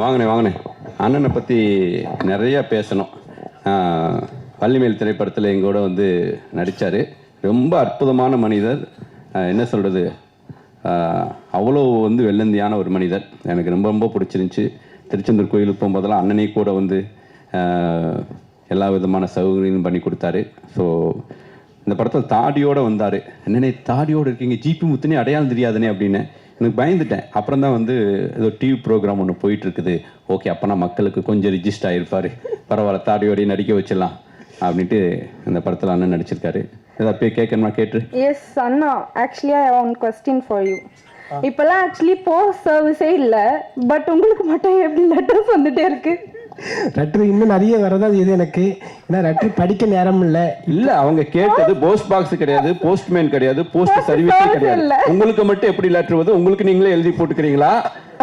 வாங்கண்ணே வாங்கண்ணே. அண்ணனை பற்றி நிறையா பேசணும். பள்ளிமேல் திரைப்படத்தில் எங்கூட வந்து நடித்தார் ரொம்ப அற்புதமான மனிதர். என்ன சொல்கிறது அவ்வளோ வந்து வெள்ளந்தியான ஒரு மனிதர். எனக்கு ரொம்ப ரொம்ப பிடிச்சிருந்துச்சி. திருச்செந்தூர் கோயிலுக்கு போகும்போதெல்லாம் அண்ணனே கூட வந்து எல்லா விதமான சௌகரியங்களும் பண்ணி கொடுத்தாரு. ஸோ இந்த படத்தில் தாடியோடு வந்தார். என்னண்ணே தாடியோடு இருக்கீங்க. ஜிபி முத்துனே அடையாளம் தெரியாதுனே அப்படின்னு. எனக்கு பயந்துட்டேன். அப்புறம் தான் வந்து ஏதோ டிவி ப்ரோக்ராம் ஒன்று போயிட்டு இருக்குது ஓகே அப்போனா மக்களுக்கு கொஞ்சம் ரிஜிஸ்டர் ஆகிருப்பார் பரவாயில்ல தாடியோடய நடிக்க வச்சிடலாம் அப்படின்ட்டு இந்த படத்தில் அண்ணன் நடிச்சிருக்காரு. ஏதாவது போய் கேட்கணுமா கேட்டு? Yes Anna actually I one question for you இப்போல்லாம் ஆக்சுவலி போஸ்ட் சர்வீஸே இல்லை பட் உங்களுக்கு மட்டும் எப்படி லெட்டர்ஸ் வந்துட்டே இருக்கு? லெட்ரு இன்னும் நிறைய வரதான் இது எனக்கு. ஏன்னா லெட்ரு படிக்க நேரம் இல்லை. இல்ல அவங்க கேட்டது போஸ்ட் பாக்ஸ் கிடையாது போஸ்ட்மேன் கிடையாது போஸ்ட் சர்வீஸே கிடையாது. உங்களுக்கு மட்டும் எப்படி லெட்டர் வருது? உங்களுக்கு நீங்களே எழுதி போட்டுக்கிறீங்களா?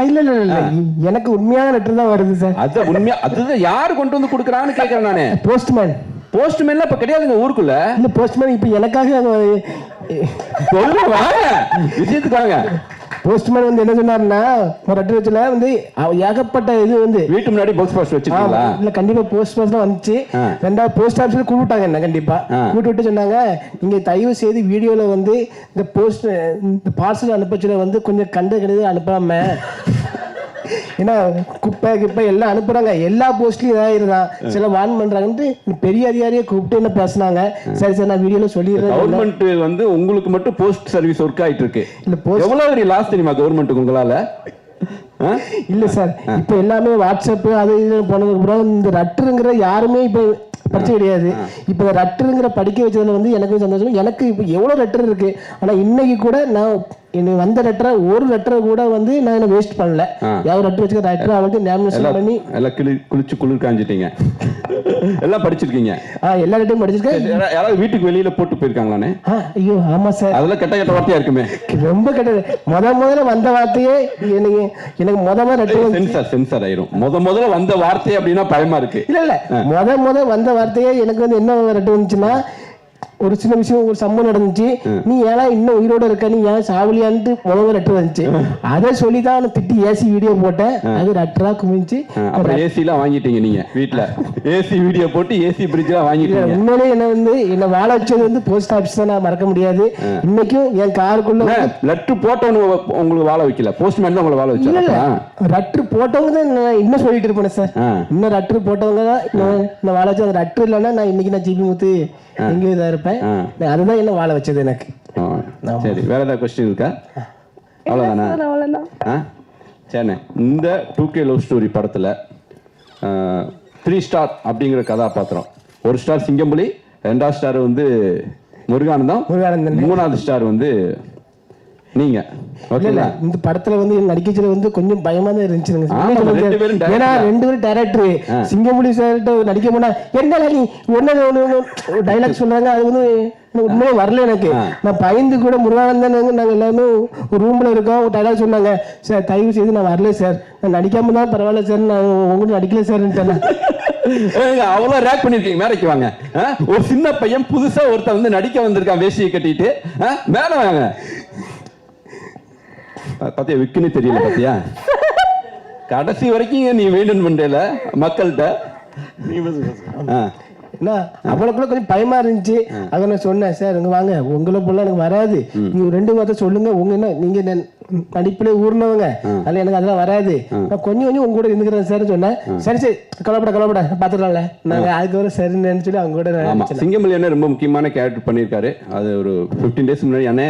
இல்லை இல்லை இல்லை எனக்கு உண்மையான லெட்ரு தான் வருது சார் அது உண்மையா அதுதான் யார் கொண்டு வந்து கொடுக்குறான்னு கேட்கறேன் நானு. போஸ்ட்மேன் போஸ்ட்மேன்லாம் இப்ப கிடையாதுங்க ஊருக்குள்ள. இல்லை போஸ்ட்மேன் இப்போ எனக்காக சொல்லுங்க வாங்க. விஷயத்துக்கு வாங்க. போஸ்ட்மேன் வந்து என்ன சொன்னாருன்னா ஒரு வச்சுல வந்து அவ- ஏகப்பட்ட இது வந்து வீட்டு முன்னாடி பாஸ்ட் வச்சிருக்கீங்களா ஆமா. இல்ல கண்டிப்பா போஸ்ட் பாஸ் தான் வந்துச்சு. ரெண்டாவது போஸ்ட் ஆஃபீஸ்ல கூப்பிட்டாங்க என்ன கண்டிப்பா. கூப்பிட்டு விட்டு சொன்னாங்க நீங்க தயவு செய்து வீடியோல வந்து இந்த போஸ்ட் இந்த பார்சல் அனுப்பச்சுல வந்து கொஞ்சம் கண்டு கண்டு அனுப்பாம ஏன்னா குப்பை கிப்பை எல்லாம் அனுப்புறாங்க. எல்லா போஸ்ட்லயும் இதாயிருதான் சில வான் பண்றாங்கன்ட்டு பெரிய அதிகாரியை கூப்பிட்டு என்ன பேசுனாங்க? சரி சரி நான் வீடியோல சொல்லிடுறேன். கவர்மெண்ட் வந்து உங்களுக்கு மட்டும் போஸ்ட் சர்வீஸ் ஒர்க் ஆயிட்டு இருக்கு இல்ல போஸ்ட் எவ்வளவு பெரிய லாஸ் தெரியுமா கவர்மெண்ட்டுக்கு உங்களால? இல்ல சார். இப்ப எல்லாமே வாட்ஸ்அப் அது இது போனதுக்கு அப்புறம் இந்த ரட்டுங்கிற யாருமே இப்ப படிச்ச கிடையாது. இப்ப ரட்டுங்கிற படிக்க வச்சதுல வந்து எனக்கு சந்தோஷம். எனக்கு இப்ப எவ்வளவு லெட்டர் இருக்கு? ஆனா இன்னைக்கு கூட நான் எனக்கு வந்த லெட்டரை ஒரு லெட்டரை கூட வந்து நான் என்ன வேஸ்ட் பண்ணல. யாவது லெட்டர் வச்சுக்க லெட்டர் அவனுக்கு நேமினேஷன் பண்ணி எல்லாம் கிளி குளிச்சு குளிர் காஞ்சிட்டீங்க. எல்லாம் படிச்சிருக்கீங்க. ஆ எல்லா லெட்டரும் படிச்சிருக்கேன். யாரா- யாராவது வீட்டுக்கு வெளியில போட்டு போயிருக்காங்களானே ஐயோ ஆமா சார் அதெல்லாம் கெட்ட கெட்ட வார்த்தையா இருக்குமே? ரொம்ப கெட்டது முத முதல்ல வந்த வார்த்தையே எனக்கு எனக்கு முத முத லெட்டர் சென்சார் சென்சார் ஆயிரும். முத முதல்ல வந்த வார்த்தை அப்படின்னா பயமா இருக்கு. இல்ல இல்ல. முத முத வந்த வார்த்தையே எனக்கு வந்து என்ன ரெட்டு வந்துச்சுன்னா ஒரு சின்ன விஷயம் ஒரு சம்பவம் நடந்துச்சு. நீ ஏன்னா இன்னும் உயிரோட இருக்க? நீ ஏன் சாவலியான்ட்டு முதல்ல லெட்டர் வந்துச்சு. அதை சொல்லி தான் திட்டி ஏசி வீடியோ போட்டேன். அது லெட்டரா குமிச்சு ஆ, அப்புறம் ஏசி எல்லாம் வாங்கிட்டீங்க நீங்க வீட்ல. ஏசி வீடியோ போட்டு ஏசி பிரிட்ஜ் எல்லாம் வாங்கிட்டீங்க. உண்மையிலே என்ன வந்து என்ன வாழ வச்சது வந்து போஸ்ட் ஆபீஸ் தான் நான் மறக்க முடியாது. இன்னைக்கும் என் காருக்குள்ள லெட்டர் போட்டவனு உங்களுக்கு வாழ வைக்கல. போஸ்ட்மேன் தான் உங்களை வாழ இல்ல இல்ல போட்டவங்க தான் நான் இன்னும் சொல்லிட்டு இருப்பேன் சார். இன்னும் ரட்ரு போட்டவங்க தான் இன்னும் நான் வாழ வச்சு அந்த ரட்ரு இல்லைன்னா நான் இன்னைக்கு நான் ஜிபி முத்து எங்கேயும் இதாக இருப்பேன். ஆ. நான் அதுதான் என்ன வாழ வச்சது எனக்கு. சரி வேற ஏதாவது கொஸ்டின் இருக்கா? அவ்வளோதான் ஆ? சரிண்ணே இந்த டூ கே லவ் ஸ்டோரி படத்தில் த்ரீ ஸ்டார் அப்படிங்கிற கதாபாத்திரம். ஒரு ஸ்டார் சிங்கம்புலி ரெண்டாவது ஸ்டார் வந்து முருகானந்தம். முருகானந்தம். மூணாவது ஸ்டார் வந்து நீங்க. ஓகேங்களா இந்த படத்துல வந்து நடிக்கச்சுல வந்து கொஞ்சம் பயமா தான் இருந்துச்சுங்க. ஏன்னா. ரெண்டு பேரும் டேரக்டர் சிங்கமுடி சார்கிட்ட நடிக்க போனா என்ன நீ? ஒன்னு டைலாக் சொல்றாங்க. அது வந்து உண்மையே வரல எனக்கு. நான் பயந்து கூட முருகானந்தன் நாங்க எல்லாமே ஒரு ரூம்ல இருக்கோம். ஒரு டைலாக் சொன்னாங்க. சார் தயவு செய்து நான் வரல சார். நான் நடிக்காம தான் பரவாயில்ல சார். நான் உங்ககிட்ட நடிக்கல சார். ஏங்க, அவ்வளவு ரேக் பண்ணிருக்கீங்க மேடைக்கு வாங்க? ஒரு சின்ன பையன் புதுசா ஒருத்தன் வந்து நடிக்க வந்திருக்கான் வேஷ்டியை கட்டிட்டு? மேல வாங்க. பா- பாத்தியா விக்குன்னு தெரியல பாத்தியா? கடைசி வரைக்கும் நீ மெயின்டைன் பண்றல மக்கள்கிட்ட. என்ன அவளுக்குள்ள கொஞ்சம் பயமா இருந்துச்சு. அத நான் சொன்னேன் சார் இங்க வாங்க. உங்களை போல எனக்கு வராது. நீங்க ரெண்டு வார்த்தை சொல்லுங்க. உங்க என்ன நீங்க நடிப்புல ஊர்னவங்க. அதுல எனக்கு அதெல்லாம் வராது. நான் கொஞ்சம் கொஞ்சம் உங்க கூட இருந்துக்கிறேன் சார் சொன்னேன். சரி சரி. கவலைப்பட கவலைப்பட. பாத்துக்கலாம்ல. நாங்க அதுக்கப்புறம் சரின்னு சொல்லி அவங்க கூட சிங்கமல்லி அண்ணன் ரொம்ப முக்கியமான கேரக்டர் பண்ணியிருக்காரு. அது ஒரு ஃபிஃப்டீன் டேஸ் முன்னாடி அண்ணே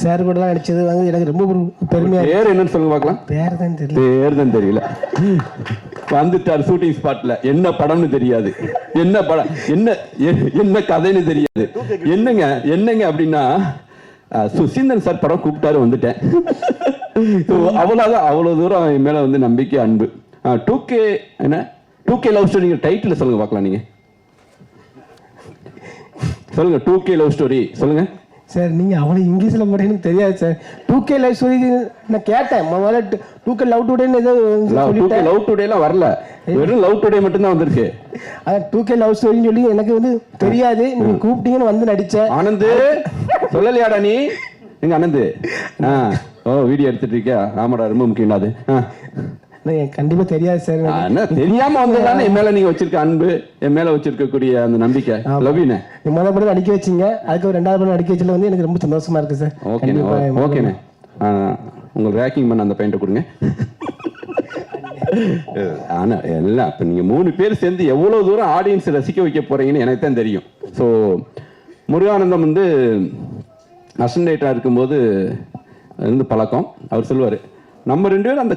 சார் கூட தான் நடிச்சது வந்து எனக்கு ரொம்ப பெருமையா. பேர் என்னன்னு சொல்லுங்க பார்க்கலாம். பேர் தான் தெரியல. பேர் தான் தெரியல. வந்துட்டார் ஷூட்டிங் ஸ்பாட்ல என்ன படம்னு தெரியாது. என்ன படம் என்ன என்ன கதைன்னு தெரியாது. என்னங்க என்னங்க அப்படின்னா அஹ், சுசீந்திரன் சார் படம் கூப்பிட்டாரு வந்துட்டேன். So, அவ்வளவுதான். அவ்வளவு தூரம் என் மேல வந்து நம்பிக்கை அன்பு. டூ கே என்ன? Two K love story title சொல்லுங்க பார்க்கலாம் நீங்க. சொல்லுங்க டூ கே லவ் ஸ்டோரி சொல்லுங்க. சார் நீங்க அவ்வளவு இங்கிலீஷ்ல எனக்கு தெரியாது sir. Two K life story நான் கேட்டேன். முதல்ல டூ கே லவ் டுடேன்னு ஏதோ டூ கே லவ் டுடேலாம் வரல. வெறும் லவ் டுடே மட்டும்தான் வந்திருக்கு. அதான் டூ கே லவ் ஸ்டோரின்னு சொல்லி எனக்கு வந்து தெரியாது. நீங்க கூப்பிட்டீங்கன்னு வந்து நடிச்சேன். ஆனந்து சொல்லலையாடா நீ? எங்க ஆனந்து? ஆ. ஓ வீடியோ எடுத்துட்டு இருக்கியா? ஆமாடா ரொம்ப முக்கியம் அது. ஆ. கண்டிப்பா தெரியாது சார். தெரியாம வந்ததானே என் மேல நீங்க வச்சிருக்க அன்பு என் மேல வச்சிருக்கக்கூடிய அந்த நம்பிக்கை. நீங்க முதல் படம் நடிக்க வச்சீங்க அதுக்கு ரெண்டாவது படம் நடிக்க வச்சதுல வந்து எனக்கு ரொம்ப சந்தோஷமா இருக்கு சார். ஓகேண்ணே. ஓகேண்ணே உங்களுக்கு ரேக்கிங் பண்ண அந்த பெயிண்ட்டை கொடுங்க. ஆனா எல்லாம் இப்போ நீங்க மூணு பேர் சேர்ந்து எவ்வளவு தூரம் ஆடியன்ஸ் ரசிக்க வைக்க போறீங்கன்னு எனக்கு தான் தெரியும். ஸோ முருகானந்தம் வந்து அசன்டேட்டாக இருக்கும்போது இருந்து பழக்கம். அவர் சொல்லுவார் நம்ம ரெண்டு பேரும் அந்த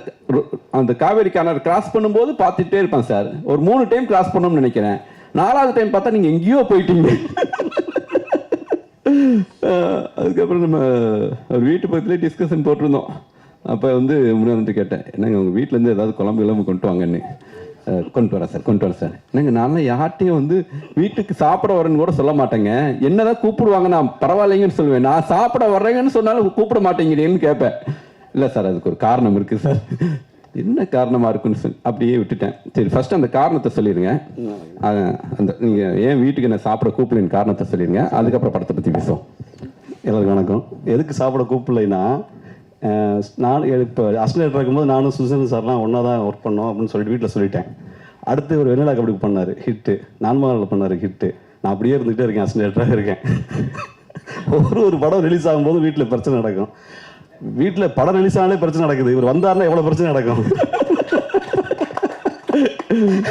அந்த காவேரி கிணறு கிராஸ் பண்ணும்போது பார்த்துட்டே இருப்பேன் சார். ஒரு மூணு டைம் கிராஸ் பண்ணணும்னு நினைக்கிறேன். நாலாவது டைம் பார்த்தா நீங்கள் எங்கேயோ போயிட்டீங்க. அதுக்கப்புறம் நம்ம ஒரு வீட்டு பக்கத்துலேயே டிஸ்கஷன் போட்டிருந்தோம். அப்போ வந்து முன்னாடி கேட்டேன் என்னங்க உங்கள் வீட்டிலேருந்து ஏதாவது குழம்பு இல்லாமல் கொண்டு வாங்கன்னு? கொண்டு வரேன் சார் கொண்டு வரேன் சார். என்னங்க நான்லாம் யார்ட்டையும் வந்து வீட்டுக்கு சாப்பிட வரேன்னு கூட சொல்ல மாட்டேங்க. என்னதான் கூப்பிடுவாங்க நான் பரவாயில்லைங்கன்னு சொல்லுவேன். நான் சாப்பிட வர்றேங்கன்னு சொன்னாலும் கூப்பிட மாட்டேங்கிறேன்னு கேட்பேன். இல்லை சார் அதுக்கு ஒரு காரணம் இருக்குது சார். என்ன காரணமாக இருக்குன்னு சொல்லி அப்படியே விட்டுட்டேன். சரி ஃபர்ஸ்ட் அந்த காரணத்தை சொல்லிடுங்க அந்த நீங்கள் ஏன் வீட்டுக்கு என்ன சாப்பிட கூப்பிடலின்னு காரணத்தை சொல்லிடுங்க அதுக்கப்புறம் படத்தை பற்றி பேசுவோம். எல்லாருக்கும் வணக்கம். எதுக்கு சாப்பிட கூப்பிடலைன்னா நான் இப்போ அஸ்டேட் இருக்கும்போது நானும் சுசன் சார்லாம் ஒன்றா தான் ஒர்க் பண்ணோம் அப்படின்னு சொல்லிட்டு வீட்டில் சொல்லிட்டேன். அடுத்து ஒரு வெண்ணிலா கபடி பண்ணார் ஹிட்டு நான்மகளில் பண்ணார் ஹிட்டு நான் அப்படியே இருந்துகிட்டே இருக்கேன் அஸ்டேட்டராக இருக்கேன். ஒரு ஒரு படம் ரிலீஸ் ஆகும்போது வீட்டில் பிரச்சனை நடக்கும். வீட்டில் படம் ரிலீஸ் ஆனாலே பிரச்சனை நடக்குது. இவர் வந்தார்னா எவ்வளோ பிரச்சனை நடக்கும்?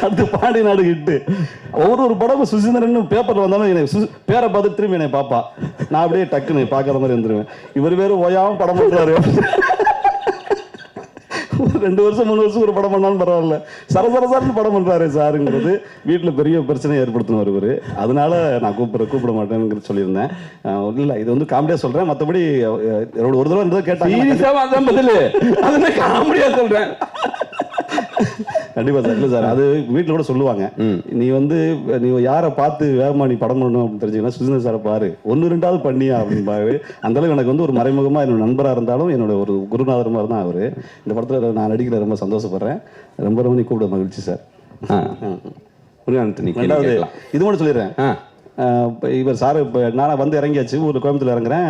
அடுத்து பாடி நாடு ஹிட்டு. ஒவ்வொரு ஒரு படமும் சுசீந்திரன் பேப்பர்ல வந்தாலும் என்னை சு- பேரை பார்த்து திரும்பி என்னை பாப்பா நான் அப்படியே டக்குன்னு பார்க்குற மாதிரி இருந்துருவேன் இவர் வேற ஓயாமல் படம் பண்ணுறாரு ரெண்டு வருஷம் மூணு வருஷம் ஒரு படம் பண்ணாலும் பரவாயில்ல. சரசரசரன்னு படம் பண்றாரு சாருங்கிறது வீட்டில் பெரிய பிரச்சனையை ஏற்படுத்தினார் இவர். அதனால நான் கூப்பிட கூப்பிட மாட்டேன்னு சொல்லியிருந்தேன். இல்ல இது வந்து காமெடியா சொல்றேன். மற்றபடி ஒரு தடவை இருந்ததை கேட்டாங்க. சீரியஸா அதான் பதில். அதுல காமெடியா சொல்றேன். கண்டிப்பா சார். இல்ல சார் அது வீட்ல கூட சொல்லுவாங்க. நீ வந்து நீ யாரை பார்த்து வேகமா நீ படம் பண்ணணும் அப்படின்னு தெரிஞ்சுக்கன்னா சுஜிந்தர் சாரை பாரு. ஒன்னு ரெண்டாவது பண்ணியா அப்படின்பாரு அந்த அளவுக்கு எனக்கு வந்து ஒரு மறைமுகமா என்னோட நண்பரா இருந்தாலும் என்னோட ஒரு குருநாதர் மாதிரி தான் அவரு. இந்த படத்துல நான் நடிக்கிற ரொம்ப சந்தோஷப்படுறேன். ரொம்ப ரொம்ப நீ கூப்பிட மகிழ்ச்சி சார். ரெண்டாவது. இது மட்டும் சொல்லிடுறேன். இவர் சார் இப்போ நான் வந்து இறங்கியாச்சு ஒரு கோயம்புத்தூர் இறங்குறேன்.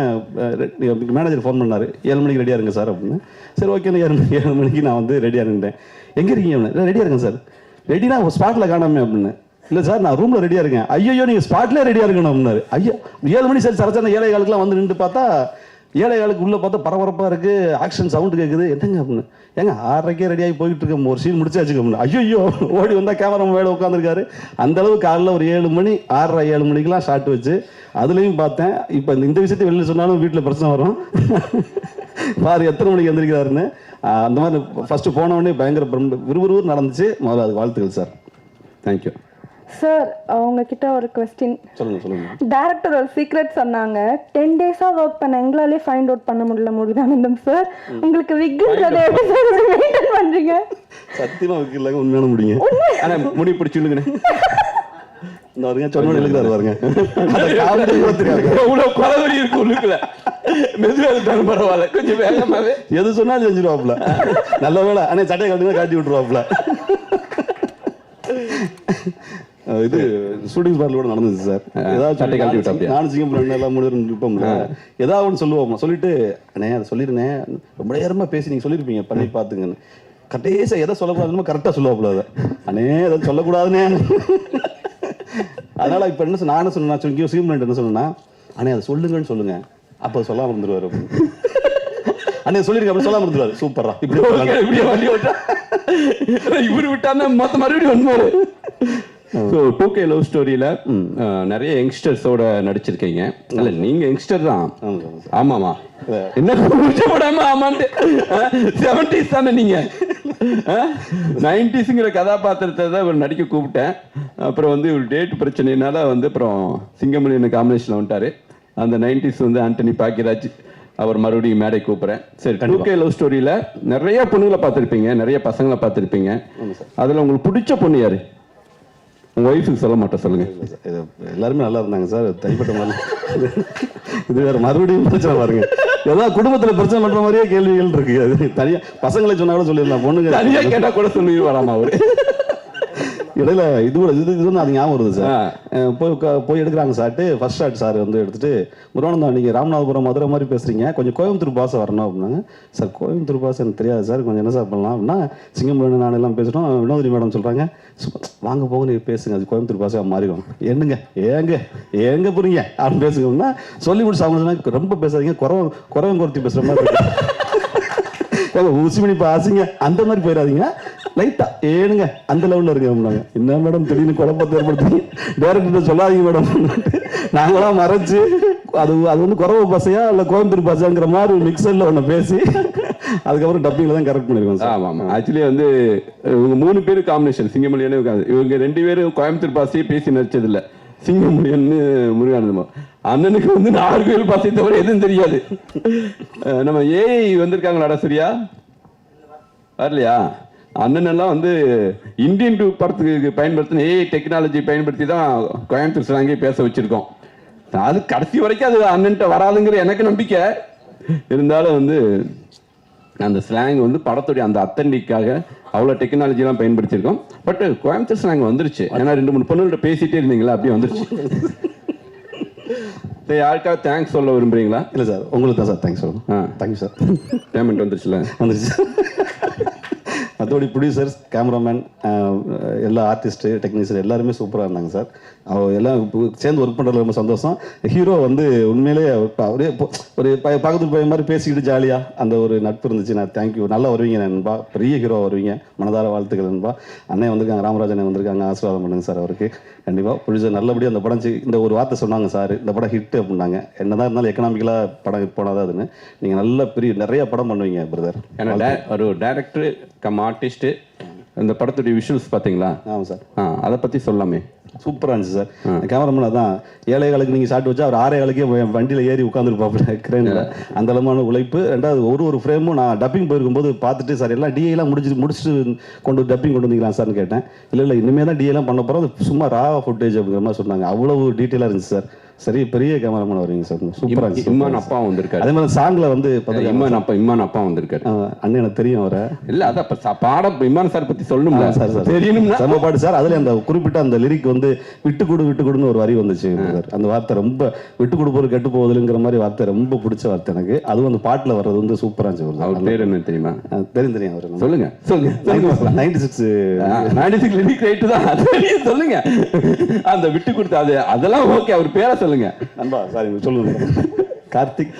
மேனேஜர் ஃபோன் பண்ணாரு. ஏழு மணிக்கு ரெடியாக இருங்க சார் அப்படின்னு. சரி ஓகே ஏழு மணி ஏழு மணிக்கு நான் வந்து ரெடியாக இருந்தேன் எங்கே இருக்கீங்க ரெடியாக இருக்கேன் சார் ரெடினா ஸ்பாட்டில் காணாமே அப்படின்னு. இல்லை சார் நான் ரூமில் ரெடியாக இருக்கேன். ஐயோ நீங்கள் ஸ்பாட்லேயே ரெடியாக இருக்கணும் அப்படின்னாரு. ஐயோ ஏழு மணி சரி சரச்சான ஏழை காலுக்குலாம் வந்து நின்று பார்த்தா ஏழை ஆளுக்கு உள்ளே பார்த்தா பரபரப்பாக இருக்குது ஆக்ஷன் சவுண்டு கேட்குது என்னங்க அப்படின்னு. ஏங்க ஆறரைக்கே ரெடியாகி போயிட்டு இருக்கோம். ஒரு சீன் முடிச்சாச்சு அப்படின்னு. ஐயோ ஓடி வந்தால் கேமரா மேலே உட்காந்துருக்காரு அந்த அளவு காலைல ஒரு ஏழு மணி ஆறரை ஏழு மணிக்கெல்லாம் ஷாட் வச்சு அதுலேயும் பார்த்தேன். இப்போ இந்த விஷயத்தை வெளியில் சொன்னாலும் வீட்டில் பிரச்சனை வரும். பாரு எத்தனை மணிக்கு வந்திருக்கிறாருன்னு அந்த மாதிரி ஃபஸ்ட்டு போன பயங்கர பிரம்ம- நடந்துச்சு. முதல்ல அது வாழ்த்துக்கள் சார் தேங்க்யூ சார் உங்ககிட்ட ஒரு கொஸ்டின் சொல்லுங்க சொல்லுங்க. டேரக்டர் ஒரு சீக்ரெட் சொன்னாங்க. டென் டேஸா ஒர்க் பண்ண எங்களாலே ஃபைண்ட் அவுட் பண்ண முடியல முருகானந்தம் சார் உங்களுக்கு விக்குன்றதை எப்படி சார் மெயின்டைன் பண்றீங்க. சத்தியமா வைக்கலாங்க உண்மையான முடியுங்க ஆனா முடி பிடிச்சுடுங்கண்ணே இந்த வருங்க சொன்ன எழுதுறாரு பாருங்க. எவ்வளவு குறவரி இருக்கு உள்ளுக்குள்ள. மெதுவா இருந்தாலும் பரவாயில்ல. கொஞ்சம் வேகமாவே. எது சொன்னாலும் செஞ்சிருவாப்ல நல்ல வேலை அண்ணே சட்டையை கட்டுங்க காட்டி விட்டுருவாப்ல இது ஷூட்டிங் ஸ்பாட்ல கூட நடந்துச்சு சார். ஏதாவது சட்டை கழட்டி விட்டாப்லையா? நானும் சிங்கம் எல்லாம் பேரும் நிற்போம்ல. ஏதாவது ஒன்று சொல்லுவோம் சொல்லிட்டு அண்ணே அதை சொல்லிருந்தேன் ரொம்ப நேரமா பேசி நீங்க சொல்லியிருப்பீங்க பண்ணி பார்த்துங்கன்னு. கடைசியா எதை சொல்லக்கூடாதுன்னு கரெக்டாக சொல்லுவாப்புல அதை. அண்ணே எதை சொல்லக்கூடாதுனே அதனால இப்போ என்ன சொன்ன- நான் என்ன சொன்னேன் சொல்லி சிங்கம் என்ன சொன்னேன்னா அண்ணே அதை சொல்லுங்கன்னு சொல்லுங்க. அப்போ சொல்லாம இருந்துருவாரு. அண்ணே சொல்லிருக்க அப்படி சொல்லாம இருந்துருவாரு. சூப்பரா இப்படி இப்படியே வண்டி ஓட்டா இவரு விட்டான்னா மொத்த மறுபடியும் ஒன்மாரு ஸோ டூ கே லவ் ஸ்டோரியில் நிறைய யங்ஸ்டர்ஸோட நடிச்சிருக்கீங்க. இல்ல நீங்க யங்ஸ்டர் தான். ஆமாம். என்ன கூச்சப்படாம ஆமான்ட்டு. செவன்டிஸ் தானே நீங்க? நைன்டிஸுங்கிற கதாபாத்திரத்தை தான் இவர் நடிக்க கூப்பிட்டேன். அப்புறம் வந்து ஒரு டேட் பிரச்சனைனால வந்து அப்புறம் சிங்கமணி எனக்கு காம்பினேஷனில் வந்துட்டாரு. அந்த நைன்டிஸ் வந்து ஆண்டனி பாக்கியராஜ் அவர் மறுபடியும் மேடை கூப்பிடுறேன். சரி டூ கே லவ் ஸ்டோரியில நிறைய பொண்ணுங்களை பார்த்துருப்பீங்க நிறைய பசங்களை பார்த்துருப்பீங்க. அதுல உங்களுக்கு பிடிச்ச பொண்ணு யாரு? உங்கள் ஒய்ஃபுக்கு சொல்ல மாட்டேன் இது எல்லாருமே நல்லா இருந்தாங்க சார். தனிப்பட்ட மாதிரி. இது வேற மறுபடியும் பிரச்சனை பாருங்க. ஏதாவது குடும்பத்துல பிரச்சனை பண்ற மாதிரியே கேள்விகள் இருக்கு. அது தனியா பசங்களை சொன்னா கூட சொல்லிடலாம் பொண்ணுங்க தனியாக கேட்டால் கூட சொல்லிடுவாராமா அவரு? இடையில இது கூட இது இது ஒன்று அது ஞாபகம் வருது சார். போய் போய் எடுக்கிறாங்க சார்ட்டு ஃபர்ஸ்ட் ஷாட் சார் வந்து எடுத்துட்டு முருகானந்தம் நீங்க ராமநாதபுரம் மதுரை மாதிரி பேசுறீங்க. கொஞ்சம் கோயம்புத்தூர் பாசை வரணும் அப்படின்னாங்க. சார் கோயம்புத்தூர் பாசை எனக்கு தெரியாது சார் கொஞ்சம் என்ன சார் பண்ணலாம்? அப்படின்னா சிங்கம்புரம் நான் எல்லாம் பேசுகிறோம் வினோதினி மேடம் சொல்றாங்க. "சும்மா வாங்க போங்க நீங்க பேசுங்க. அது கோயம்புத்தூர் பாசையாக மாறிடும். என்னங்க ஏங்க ஏங்க புரியுங்க? அப்படின்னு பேசுங்கன்னா சொல்லி முடிச்சு அவங்க ரொம்ப பேசாதீங்க. குறவ குறவன் குறைத்தி பேசுற மாதிரி இருக்கு." ஏங்க, உசிமணி பாசிங்க அந்த மாதிரி போயிடாதீங்க. லைட்டா ஏனுங்க அந்த லெவல்ல இருங்க என்ன மேடம் திடீர்னு குழப்பத்தை ஏற்படுத்தி டேரக்டர் சொல்லாதீங்க மேடம் நாங்களாம் மறைச்சு அது அது வந்து குறவு பசையா இல்ல கோயம்புத்தூர் பசங்கிற மாதிரி மிக்சர்ல ஒன்று பேசி அதுக்கப்புறம் டப்பிங்ல தான் கரெக்ட் பண்ணிருக்கோம் சார் ஆமாம் ஆக்சுவலி வந்து இவங்க மூணு பேரும் காம்பினேஷன் சிங்கமொழியானே இருக்காது இவங்க ரெண்டு பேரும் கோயம்புத்தூர் பாசையே பேசி நடிச்சதில்ல. சிங்கமுடியன்னு முருகானந்தம். அண்ணனுக்கு வந்து நாகர்கோவில் பாசை தவிர எதுவும் தெரியாது. நம்ம ஏஐ வந்திருக்காங்களாடா சரியா? வரலையா? அண்ணன் எல்லாம் வந்து இந்தியன் டூ படத்துக்கு பயன்படுத்தின ஏஐ டெக்னாலஜி பயன்படுத்தி தான் கோயம்புத்தூர் ஸ்லாங்கே பேச வச்சிருக்கோம். அது கடைசி வரைக்கும் அது அண்ணன்ட்ட வராதுங்கிற எனக்கு நம்பிக்கை. இருந்தாலும் வந்து அந்த ஸ்லாங் வந்து படத்துடைய அந்த அத்தன்டிக்காக அவ்வளோ டெக்னாலஜிலாம் பயன்படுத்தியிருக்கோம். பட் கோயம்புத்தூர் ஸ்லாங் வந்துருச்சு. ஏன்னா ரெண்டு மூணு பொண்ணுகிட்ட பேசிட்டே இருந்தீங்களா? அப்படியே வந்துருச்சு. சரி யாருக்காவது தேங்க்ஸ் சொல்ல விரும்புறீங்களா? இல்ல சார் உங்களுக்கு தான் சார் தேங்க்ஸ் ஆ. சொல்லணும் தேங்க்யூ சார். பேமெண்ட் வந்துருச்சுல? வந்துருச்சு மற்றபடி ப்ரொடியூசர்ஸ் கேமராமேன் எல்லா ஆர்டிஸ்ட்டு டெக்னீஷியன் எல்லாருமே சூப்பராக இருந்தாங்க சார். அவங்க எல்லாம் சேர்ந்து ஒர்க் பண்ணுறதுல ரொம்ப சந்தோஷம். ஹீரோ வந்து உண்மையிலேயே அவர் அவரே இப்போ ஒரு ப- பக்கத்து பையன் மாதிரி பேசிக்கிட்டு ஜாலியாக அந்த ஒரு நட்பு இருந்துச்சு. நான் தேங்க்யூ நல்லா வருவீங்க நண்பா. பெரிய ஹீரோ வருவீங்க. மனதார வாழ்த்துக்கள் நண்பா. அண்ணன் வந்திருக்காங்க ராமராஜ் அண்ணன் வந்திருக்காங்க. ஆசீர்வாதம் பண்ணுங்க சார் அவருக்கு. கண்டிப்பாக ப்ரொடியூசர் நல்லபடியாக அந்த படம் சி- இந்த ஒரு வார்த்தை சொன்னாங்க சார். இந்த படம் ஹிட் அப்படின்னாங்க. என்னதான் இருந்தாலும் எக்கனாமிக்கலாக படம் hit போனாதான் அதுன்னு. நீங்கள் நல்ல பெரிய நிறைய படம் பண்ணுவீங்க பிரதர் ஏன்னா ஒரு டேரக்டர் கம் ஆர்டிஸ்ட் இந்த படத்துடைய விஷுவல்ஸ் பார்த்தீங்களா? ஆமாம் சார். ஆ அதை பற்றி சொல்லாமே. சூப்பராக இருந்துச்சு சார். கேமராமேன் அதான் ஏழை காலுக்கு நீங்கள் ஷாட் வச்சா அவர் ஆறே காலுக்கே வண்டியில் ஏறி உட்காந்துருப்பாப்புல கிரேனில் அந்த அளவான உழைப்பு. ரெண்டாவது ஒரு ஒரு ஃப்ரேமும் நான் டப்பிங் போயிருக்கும்போது பார்த்துட்டு சார் எல்லாம் டிஏலாம் முடிச்சு முடிச்சுட்டு கொண்டு டப்பிங் கொண்டு வந்தீங்களா சார்னு கேட்டேன். இல்லை இல்லை இனிமேல் தான் டிஏலாம் பண்ண போகிறோம் அது சும்மா ரா ஃபுட்டேஜ் அப்படிங்கிற மாதிரி சொன்னாங்க. அவ்வளவு டீட்டெயிலாக இருந்துச்சு சார். சரி பெரிய கேமராமேன் வருவீங்க சார். சூப்பராக இம்மான் அப்பா வந்திருக்காரு. அதே மாதிரி சாங்கில் வந்து இம்மான் அப்பா இம்மான் அப்பா வந்திருக்காரு. அண்ணன் எனக்கு தெரியும் அவரை. இல்ல அதான் இப்ப பாடம் இம்மான் சார் பத்தி சொல்லணும்ல. சார் சார் தெரியணும்னா செம்ம பாட்டு சார். அதுல அந்த குறிப்பிட்ட அந்த லிரிக் வந்து விட்டு கொடு விட்டு கொடுன்னு ஒரு வரி வந்துச்சு. அந்த வார்த்தை ரொம்ப விட்டு கொடுப்போர் கெட்டு போவதுங்கிற மாதிரி வார்த்தை ரொம்ப பிடிச்ச வார்த்தை எனக்கு. அதுவும் அந்த பாட்டுல வர்றது வந்து சூப்பரா இருந்துச்சு. அவர் பேர் என்ன தெரியுமா? தெரியும் தெரியும் அவர். சொல்லுங்க சொல்லுங்க ninety six ninety six lyric writer தான். சொல்லுங்க. அந்த விட்டு கொடுத்து அது அதெல்லாம் ஓகே அவர் பேரை சொல்லுங்க. நண்பா சாரி சொல்லுங்க. கார்த்திக்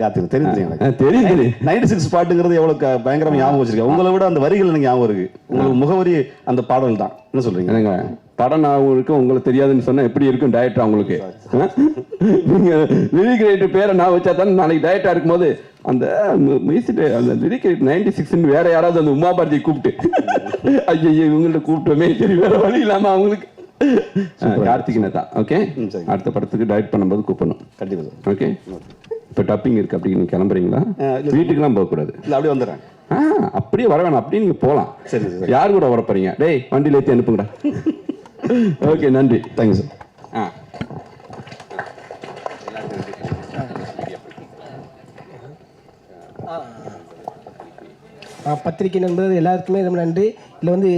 கார்த்திக் தெரியும் தெரியும் நைன்டி சிக்ஸ் பாட்டுங்கிறது எவ்வளவு பயங்கரமா ஞாபகம் வச்சிருக்கேன். உங்களை விட அந்த வரிகள் எனக்கு ஞாபகம் இருக்கு. உங்களுக்கு முகவரி அந்த பாடல் தான். என்ன சொல்றீங்க? படம் இருக்கு உங்களுக்கு தெரியாதுன்னு சொன்னா எப்படி இருக்கும் டயட் அவங்களுக்கு ஆ? நீங்க லிரிக் ரைட்டு பேரை நான் வச்சா தானே நாளைக்கு டயட்டா இருக்கும்போது அந்த மியூசிக் அந்த லிரிக் ரைட் நைன்டி வேற யாராவது அந்த உமா கூப்பிட்டு ஐயோ இவங்கள்ட்ட கூப்பிட்டோமே சரி வேற வழி இல்லாம அவங்களுக்கு கார்த்திகின தான் ஓகே. அடுத்த படத்துக்கு டயட் பண்ணும்போது கூப்பிடணும். கண்டிப்பா சார். ஓகே. இப்போ டப்பிங் இருக்கு அப்படி நீங்க கிளம்புறீங்களா. வீட்டுக்கெல்லாம் போகக்கூடாது. இல்ல அப்படியே வந்துடுறேன். ஆ அப்படியே வர வேணாம் அப்படியே நீங்க போகலாம் சரி, சரி. யார் கூட வர போறீங்க டேய் வண்டியில ஏற்றி அனுப்புங்கடா. ஓகே நன்றி. தேங்க்யூ சார் ஆ. ஆ, பத்திரிகை நண்பர்கள் எல்லாருக்குமே ரொம்ப நன்றி. இதில் வந்து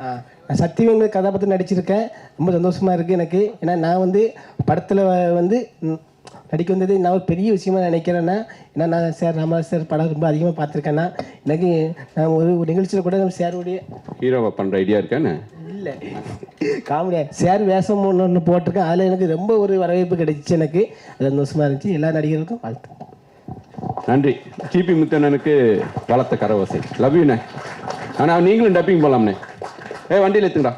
ஆ, நான் சத்தியவேங்க கதாபாத்திரம் நடிச்சிருக்கேன். ரொம்ப சந்தோஷமா இருக்கு எனக்கு. ஏன்னா நான் வந்து படத்தில் வந்து நடிக்க வந்தது நான் ஒரு பெரிய விஷயமா நினைக்கிறேன்னா ஏன்னா நான் சார் ராமராஜ் சார் படம் ரொம்ப அதிகமாக பார்த்துருக்கேன்னா எனக்கு நான் ஒரு நிகழ்ச்சியில் கூட நம்ம சாருடைய ஹீரோவை பண்ற ஐடியா இருக்கானே இல்லை. காமெடியா. சார் வேஷம் ஒன்று ஒன்று போட்டிருக்கேன். அதில் எனக்கு ரொம்ப ஒரு வரவேற்பு கிடைச்சிச்சு எனக்கு. அது சந்தோஷமா இருந்துச்சு. எல்லா நடிகர்களுக்கும் வாழ்த்து நன்றி. டிபி முத்தண்ணனுக்கு வளர்த்த கரவாசை. லவ் யூண்ணே ஆனால் நீங்களும் டப்பிங் போகலாம்ண்ணே ஏ வண்டியில் எடுத்துங்கடா